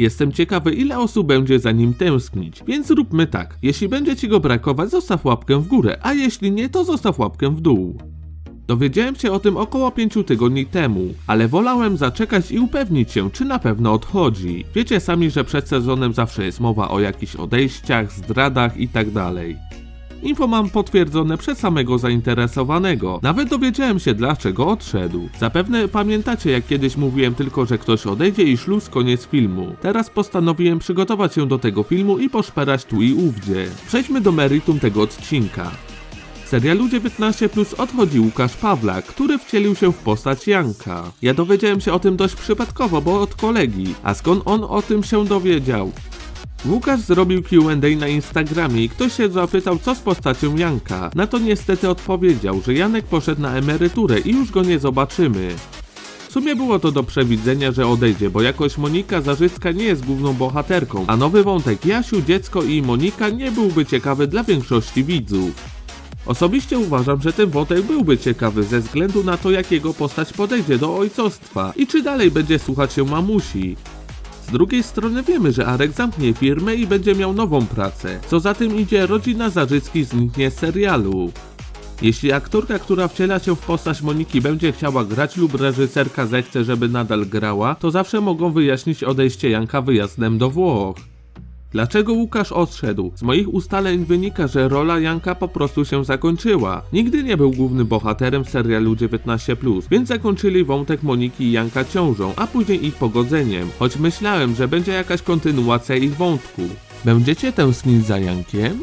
Jestem ciekawy ile osób będzie za nim tęsknić, więc zróbmy tak. Jeśli będzie ci go brakować, zostaw łapkę w górę, a jeśli nie, to zostaw łapkę w dół. Dowiedziałem się o tym około 5 tygodni temu, ale wolałem zaczekać i upewnić się, czy na pewno odchodzi. Wiecie sami, że przed sezonem zawsze jest mowa o jakichś odejściach, zdradach itd. Info mam potwierdzone przez samego zainteresowanego. Nawet dowiedziałem się dlaczego odszedł. Zapewne pamiętacie jak kiedyś mówiłem tylko, że ktoś odejdzie i szluz koniec filmu. Teraz postanowiłem przygotować się do tego filmu i poszperać tu i ówdzie. Przejdźmy do meritum tego odcinka. Serialu 19 Plus odchodzi Łukasz Pawlak, który wcielił się w postać Janka. Ja dowiedziałem się o tym dość przypadkowo, bo od kolegi. A skąd on o tym się dowiedział? Łukasz zrobił Q&A na Instagramie i ktoś się zapytał co z postacią Janka. Na to niestety odpowiedział, że Janek poszedł na emeryturę i już go nie zobaczymy. W sumie było to do przewidzenia, że odejdzie, bo jakoś Monika Zarzycka nie jest główną bohaterką, a nowy wątek Jasiu, dziecko i Monika nie byłby ciekawy dla większości widzów. Osobiście uważam, że ten wątek byłby ciekawy ze względu na to, jak jego postać podejdzie do ojcostwa i czy dalej będzie słuchać się mamusi. Z drugiej strony wiemy, że Arek zamknie firmę i będzie miał nową pracę. Co za tym idzie, rodzina Zarzyckich zniknie z serialu. Jeśli aktorka, która wciela się w postać Moniki będzie chciała grać lub reżyserka zechce, żeby nadal grała, to zawsze mogą wyjaśnić odejście Janka wyjazdem do Włoch. Dlaczego Łukasz odszedł? Z moich ustaleń wynika, że rola Janka po prostu się zakończyła. Nigdy nie był głównym bohaterem serialu 19+, więc zakończyli wątek Moniki i Janka ciążą, a później ich pogodzeniem, choć myślałem, że będzie jakaś kontynuacja ich wątku. Będziecie tęsknić za Jankiem?